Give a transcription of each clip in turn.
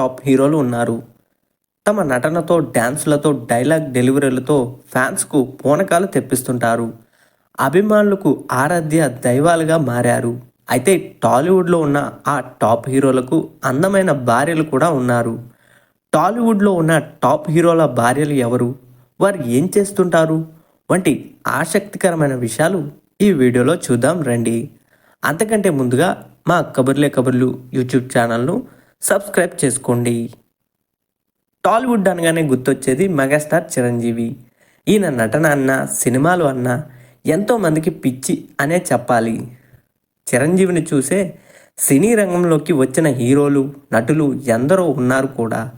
Top హీరోలు ఉన్నారు. తమ నటనతో డ్యాన్సులతో డైలాగ్ డెలివరీలతో ఫ్యాన్స్కు పూనకాలు తెప్పిస్తుంటారు. అభిమానులకు ఆరాధ్య దైవాలుగా మారారు. అయితే టాలీవుడ్లో ఉన్న ఆ టాప్ హీరోలకు అందమైన భార్యలు కూడా ఉన్నారు. టాలీవుడ్లో ఉన్న టాప్ హీరోల భార్యలు ఎవరు? వారు ఏం చేస్తుంటారు? వంటి ఆసక్తికరమైన విషయాలు ఈ వీడియోలో చూద్దాం రండి. అంతకంటే ముందుగా మా కబుర్లే కబుర్లు యూట్యూబ్ ఛానల్ను సబ్స్క్రైబ్ చేసుకోండి. టాలీవుడ్ అనగానే గుర్తొచ్చేది మెగాస్టార్ చిరంజీవి. ఈయన నటన అన్నా సినిమాలు అన్నా ఎంతోమందికి పిచ్చి అనే చెప్పాలి. చిరంజీవిని చూసే సినీ రంగంలోకి వచ్చిన హీరోలు నటులు ఎందరో ఉన్నారు కూడా.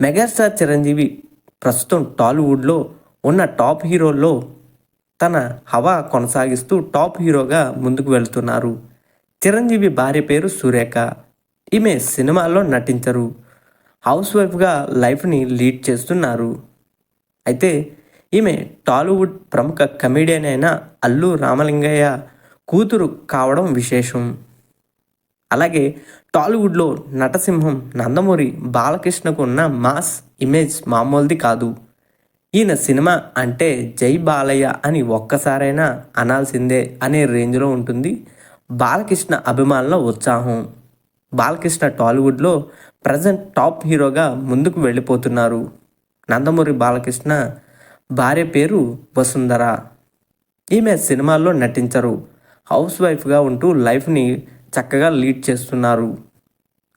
మెగాస్టార్ చిరంజీవి ప్రస్తుతం టాలీవుడ్లో ఉన్న టాప్ హీరోల్లో తన హవా కొనసాగిస్తూ టాప్ హీరోగా ముందుకు వెళ్తున్నారు. చిరంజీవి భార్య పేరు సురేఖ. ఈమె సినిమాల్లో నటించరు. హౌస్ వైఫ్గా లైఫ్ని లీడ్ చేస్తున్నారు. అయితే ఈమె టాలీవుడ్ ప్రముఖ కమెడియన్ అయిన అల్లు రామలింగయ్య కూతురు కావడం విశేషం. అలాగే టాలీవుడ్లో నటసింహం నందమూరి బాలకృష్ణకు ఉన్న మాస్ ఇమేజ్ మామూలుది కాదు. ఈయన సినిమా అంటే జై బాలయ్య అని ఒక్కసారైనా అనాల్సిందే అనే రేంజ్లో ఉంటుంది. బాలకృష్ణ అభిమానుల ఉత్సాహం. బాలకృష్ణ టాలీవుడ్లో ప్రజెంట్ టాప్ హీరోగా ముందుకు వెళ్ళిపోతున్నారు. నందమూరి బాలకృష్ణ భార్య పేరు వసుంధర. ఈమె సినిమాల్లో నటించరు. హౌస్ వైఫ్గా ఉంటూ లైఫ్ని చక్కగా లీడ్ చేస్తున్నారు.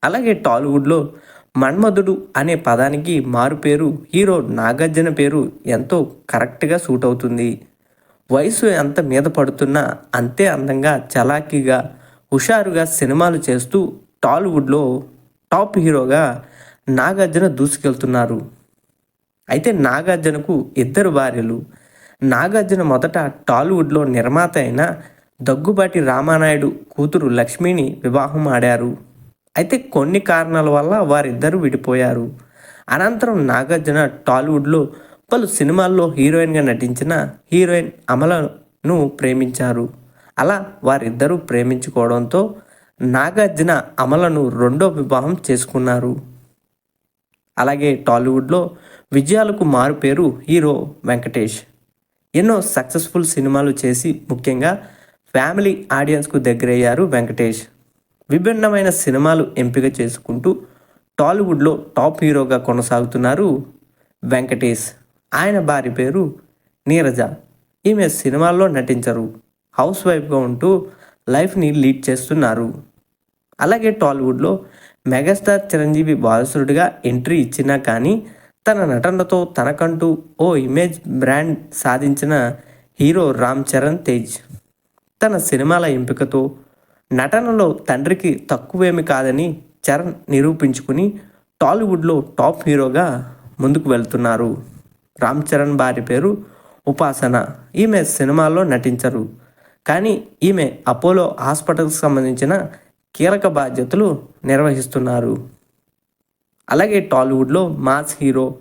అలాగే టాలీవుడ్లో మన్మధుడు అనే పదానికి మారు పేరు హీరో నాగార్జున పేరు ఎంతో కరెక్ట్గా సూట్ అవుతుంది. వయసు ఎంత మీద పడుతున్నా అంతే అందంగా చలాకీగా హుషారుగా సినిమాలు చేస్తూ టాలీవుడ్లో టాప్ హీరోగా నాగార్జున దూసుకెళ్తున్నారు. అయితే నాగార్జునకు ఇద్దరు భార్యలు. నాగార్జున మొదట టాలీవుడ్లో నిర్మాత అయిన దగ్గుబాటి రామానాయుడు కూతురు లక్ష్మిని వివాహం ఆడారు. అయితే కొన్ని కారణాల వల్ల వారిద్దరూ విడిపోయారు. అనంతరం నాగార్జున టాలీవుడ్లో పలు సినిమాల్లో హీరోయిన్గా నటించిన హీరోయిన్ అమలను ప్రేమించారు. అలా వారిద్దరూ ప్రేమించుకోవడంతో నాగార్జున అమలను రెండో వివాహం చేసుకున్నారు. అలాగే టాలీవుడ్లో విజయాలకు మారు పేరు హీరో వెంకటేష్. ఎన్నో సక్సెస్ఫుల్ సినిమాలు చేసి ముఖ్యంగా ఫ్యామిలీ ఆడియన్స్కు దగ్గరయ్యారు వెంకటేష్. విభిన్నమైన సినిమాలు ఎంపిక చేసుకుంటూ టాలీవుడ్లో టాప్ హీరోగా కొనసాగుతున్నారు వెంకటేష్. ఆయన భార్య పేరు నీరజ. ఈమె సినిమాల్లో నటించరు. హౌస్ వైఫ్గా ఉంటూ లైఫ్ని లీడ్ చేస్తున్నారు. అలాగే టాలీవుడ్లో మెగాస్టార్ చిరంజీవి వారసుడిగా ఎంట్రీ ఇచ్చినా కానీ తన నటనతో తనకంటూ ఓ ఇమేజ్ బ్రాండ్ సాధించిన హీరో రామ్ చరణ్ తేజ్. తన సినిమాల ఎంపికతో నటనలో తండ్రికి తక్కువేమి కాదని చరణ్ నిరూపించుకుని టాలీవుడ్లో టాప్ హీరోగా ముందుకు వెళ్తున్నారు. రామ్ చరణ్ భార్య పేరు ఉపాసన. ఈమె సినిమాల్లో నటించరు. కానీ ఈమె అపోలో హాస్పిటల్కి సంబంధించిన కీలక బాధ్యతలు నిర్వహిస్తున్నారు. అలాగే టాలీవుడ్లో మాస్ హీరో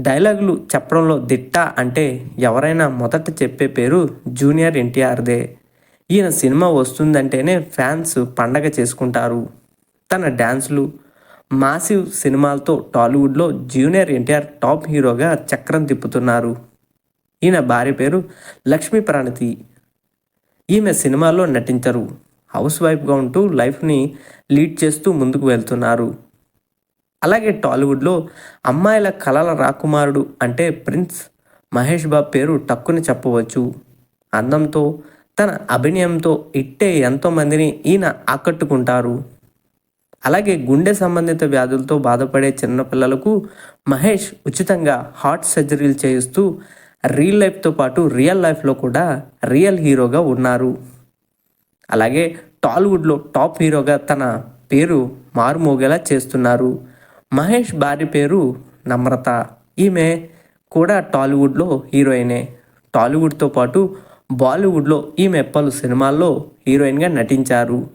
డైలాగులు చెప్పడంలో దిట్ట అంటే ఎవరైనా మొదట చెప్పే పేరు జూనియర్ ఎన్టీఆర్దే. ఈయన సినిమా వస్తుందంటేనే ఫ్యాన్స్ పండగ చేసుకుంటారు. తన డ్యాన్సులు మాసివ్ సినిమాలతో టాలీవుడ్లో జూనియర్ ఎన్టీఆర్ టాప్ హీరోగా చక్రం తిప్పుతున్నారు. ఈయన భార్య పేరు లక్ష్మీ ప్రణతి. ఈమె సినిమాల్లో నటించరు. హౌస్ వైఫ్గా ఉంటూ లైఫ్ని లీడ్ చేస్తూ ముందుకు వెళ్తున్నారు. అలాగే టాలీవుడ్లో అమ్మాయిల కలల రాకుమారుడు అంటే ప్రిన్స్ మహేష్ బాబు పేరు టక్కుని చెప్పవచ్చు. అందంతో తన అభినయంతో ఇట్టే ఎంతోమందిని ఈయన ఆకట్టుకుంటారు. అలాగే గుండె సంబంధిత వ్యాధులతో బాధపడే చిన్నపిల్లలకు మహేష్ ఉచితంగా హార్ట్ సర్జరీలు చేయిస్తూ రియల్ లైఫ్తో పాటు రియల్ లైఫ్లో కూడా రియల్ హీరోగా ఉన్నారు. అలాగే టాలీవుడ్లో టాప్ హీరోగా తన పేరు మారుమోగేలా చేస్తున్నారు. మహేష్ భార్య పేరు నమ్రత. ఈమె కూడా టాలీవుడ్లో హీరోయినే. టాలీవుడ్తో పాటు బాలీవుడ్లో ఈమె పలు సినిమాల్లో హీరోయిన్గా నటించారు.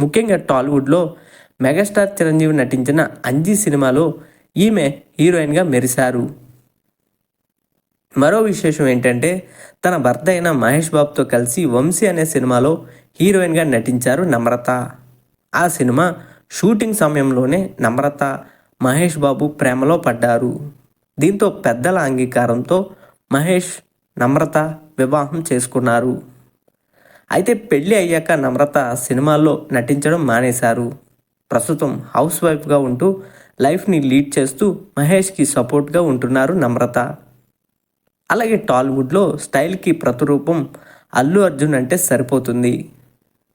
ముఖ్యంగా టాలీవుడ్లో మెగాస్టార్ చిరంజీవి నటించిన అంజీ సినిమాలో ఈమె హీరోయిన్గా మెరిశారు. మరో విశేషం ఏంటంటే తన భర్త అయిన మహేష్ బాబుతో కలిసి వంశీ అనే సినిమాలో హీరోయిన్గా నటించారు నమ్రత. ఆ సినిమా షూటింగ్ సమయంలోనే నమ్రత మహేష్ బాబు ప్రేమలో పడ్డారు. దీంతో పెద్దల అంగీకారంతో మహేష్ నమ్రత వివాహం చేసుకున్నారు. అయితే పెళ్ళి అయ్యాక నమ్రత సినిమాల్లో నటించడం మానేశారు. ప్రస్తుతం హౌస్ వైఫ్గా ఉంటూ లైఫ్ని లీడ్ చేస్తూ మహేష్కి సపోర్ట్గా ఉంటున్నారు నమ్రత. అలాగే టాలీవుడ్లో స్టైల్కి ప్రతిరూపం అల్లు అర్జున్ అంటే సరిపోతుంది.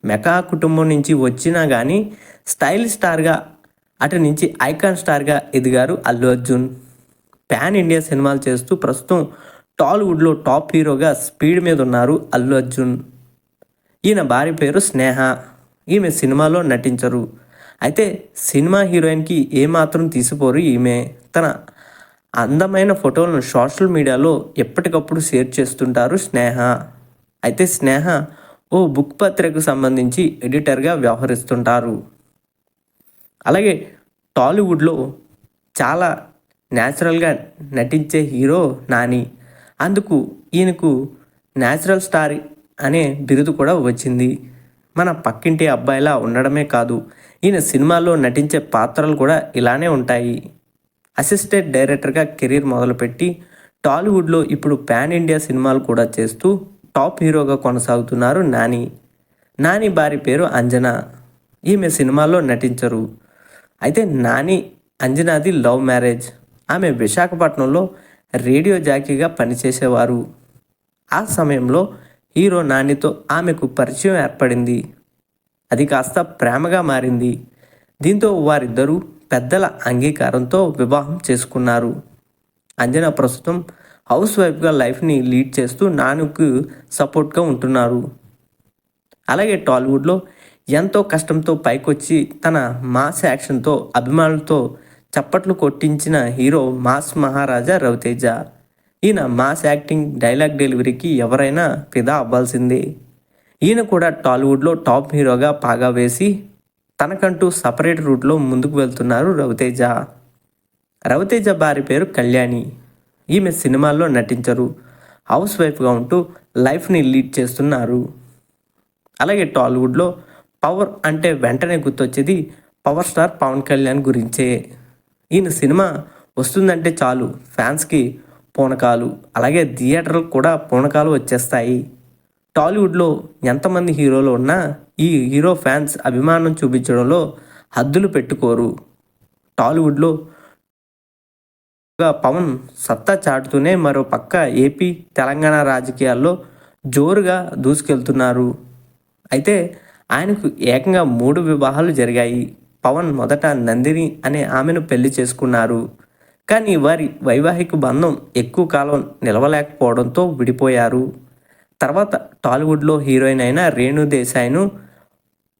మెకా కుటుంబం నుంచి వచ్చినా కానీ స్టైల్ స్టార్గా అటు నుంచి ఐకాన్ స్టార్గా ఎదిగారు అల్లు అర్జున్. ప్యాన్ ఇండియా సినిమాలు చేస్తూ ప్రస్తుతం టాలీవుడ్లో టాప్ హీరోగా స్పీడ్ మీద ఉన్నారు అల్లు అర్జున్. ఈయన భార్య పేరు స్నేహ. ఈమె సినిమాలో నటించరు. అయితే సినిమా హీరోయిన్కి ఏమాత్రం తీసిపోరు ఈమె. తన అందమైన ఫోటోలను సోషల్ మీడియాలో ఎప్పటికప్పుడు షేర్ చేస్తుంటారు స్నేహ. అయితే స్నేహ ఓ బుక్ పత్రికకు సంబంధించి ఎడిటర్గా వ్యవహరిస్తుంటారు. అలాగే టాలీవుడ్లో చాలా న్యాచురల్గా నటించే హీరో నాని. అందుకు ఈయనకు న్యాచురల్ స్టార్ అనే బిరుదు కూడా వచ్చింది. మన పక్కింటి అబ్బాయిలా ఉండడమే కాదు ఈయన సినిమాల్లో నటించే పాత్రలు కూడా ఇలానే ఉంటాయి. అసిస్టెంట్ డైరెక్టర్గా కెరీర్ మొదలుపెట్టి టాలీవుడ్లో ఇప్పుడు పాన్ ఇండియా సినిమాలు కూడా చేస్తూ టాప్ హీరోగా కొనసాగుతున్నారు నాని. నాని భార్య పేరు అంజన. ఈమె సినిమాల్లో నటించరు. అయితే నాని అంజనాది లవ్ మ్యారేజ్. ఆమె విశాఖపట్నంలో రేడియో జాకీగా పనిచేసేవారు. ఆ సమయంలో హీరో నానితో ఆమెకు పరిచయం ఏర్పడింది. అది కాస్త ప్రేమగా మారింది. దీంతో వారిద్దరూ పెద్దల అంగీకారంతో వివాహం చేసుకున్నారు. అంజన ప్రస్తుతం హౌస్ వైఫ్గా లైఫ్ని లీడ్ చేస్తూ నానుకు సపోర్ట్గా ఉంటున్నారు. అలాగే టాలీవుడ్లో ఎంతో కష్టంతో పైకొచ్చి తన మాస్ యాక్షన్తో అభిమానులతో చప్పట్లు కొట్టించిన హీరో మాస్ మహారాజా రవితేజ. ఈయన మాస్ యాక్టింగ్ డైలాగ్ డెలివరీకి ఎవరైనా ఫిదా అవ్వాల్సిందే. ఈయన కూడా టాలీవుడ్లో టాప్ హీరోగా పాగా వేసి తనకంటూ సపరేట్ రూట్లో ముందుకు వెళ్తున్నారు రవితేజ. రవితేజ భార్య పేరు కళ్యాణి. ఈమె సినిమాల్లో నటించరు. హౌస్ వైఫ్గా ఉంటూ లైఫ్ని లీడ్ చేస్తున్నారు. అలాగే టాలీవుడ్లో పవర్ అంటే వెంటనే గుర్తొచ్చేది పవర్ స్టార్ పవన్ కళ్యాణ్ గురించే. ఈయన సినిమా వస్తుందంటే చాలు ఫ్యాన్స్కి పూనకాలు అలాగే థియేటర్లకు కూడా పూనకాలు వచ్చేస్తాయి. టాలీవుడ్లో ఎంతమంది హీరోలు ఉన్నా ఈ హీరో ఫ్యాన్స్ అభిమానం చూపించడంలో హద్దులు పెట్టుకోరు. టాలీవుడ్లో పవన్ సత్తా చాటుతూనే మరో పక్క ఏపీ తెలంగాణ రాజకీయాల్లో జోరుగా దూసుకెళ్తున్నారు. అయితే ఆయనకు ఏకంగా మూడు వివాహాలు జరిగాయి. పవన్ మొదట నందిని అనే ఆమెను పెళ్ళి చేసుకున్నారు. కానీ వారి వైవాహిక బంధం ఎక్కువ కాలం నిలవలేకపోవడంతో విడిపోయారు. తర్వాత టాలీవుడ్లో హీరోయిన్ అయిన రేణు దేశాయ్ను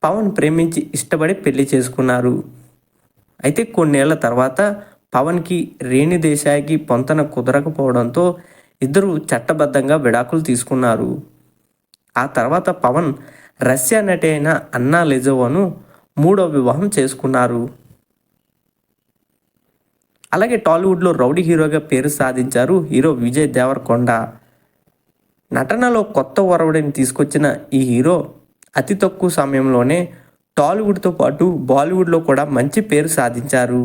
పవన్ ప్రేమించి ఇష్టపడి పెళ్ళి చేసుకున్నారు. అయితే కొన్నేళ్ళ తర్వాత పవన్కి రేణి దేశాయికి పొంతన కుదరకపోవడంతో ఇద్దరు చట్టబద్ధంగా విడాకులు తీసుకున్నారు. ఆ తర్వాత పవన్ రష్యా నటి అయిన అన్నా లెజోవను మూడో వివాహం చేసుకున్నారు. అలాగే టాలీవుడ్లో రౌడీ హీరోగా పేరు సాధించారు హీరో విజయ్ దేవరకొండ. నటనలో కొత్త ఒరవడిని తీసుకొచ్చిన ఈ హీరో అతి తక్కువ సమయంలోనే టాలీవుడ్తో పాటు బాలీవుడ్లో కూడా మంచి పేరు సాధించారు.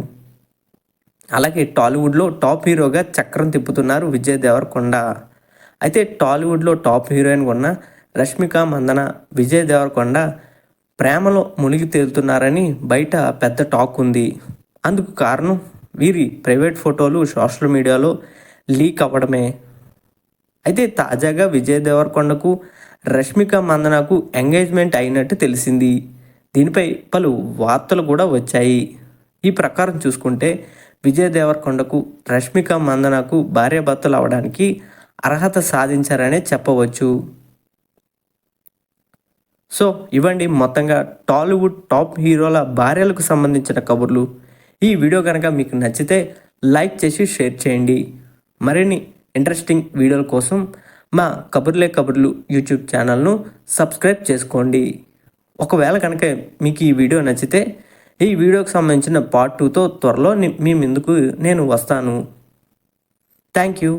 అలాగే టాలీవుడ్లో టాప్ హీరోగా చక్రం తిప్పుతున్నారు విజయ్ దేవరకొండ. అయితే టాలీవుడ్లో టాప్ హీరోయిన్ ఉన్న రష్మిక మందన విజయ్ దేవరకొండ ప్రేమలో మునిగి తేలుతున్నారని బయట పెద్ద టాక్ ఉంది. అందుకు కారణం వీరి ప్రైవేట్ ఫోటోలు సోషల్ మీడియాలో లీక్ అవ్వడమే. అయితే తాజాగా విజయ్ దేవరకొండకు రష్మిక మందనకు ఎంగేజ్మెంట్ అయినట్టు తెలిసింది. దీనిపై పలు వార్తలు కూడా వచ్చాయి. ఈ ప్రకారం చూసుకుంటే విజయ్ దేవరకొండకు రష్మిక మందనకు భార్యాభర్తలు అవడానికి అర్హత సాధించారనే చెప్పవచ్చు. సో ఇవ్వండి మొత్తంగా టాలీవుడ్ టాప్ హీరోల భార్యలకు సంబంధించిన కబుర్లు. ఈ వీడియో కనుక మీకు నచ్చితే లైక్ చేసి షేర్ చేయండి. మరిన్ని ఇంట్రెస్టింగ్ వీడియోల కోసం మా కబుర్లే కబుర్లు యూట్యూబ్ ఛానల్ను సబ్స్క్రైబ్ చేసుకోండి. ఒకవేళ కనుక మీకు ఈ వీడియో నచ్చితే ఈ వీడియోకి సంబంధించిన పార్ట్ టూతో త్వరలో మీ ముందుకు నేను వస్తాను. Thank you.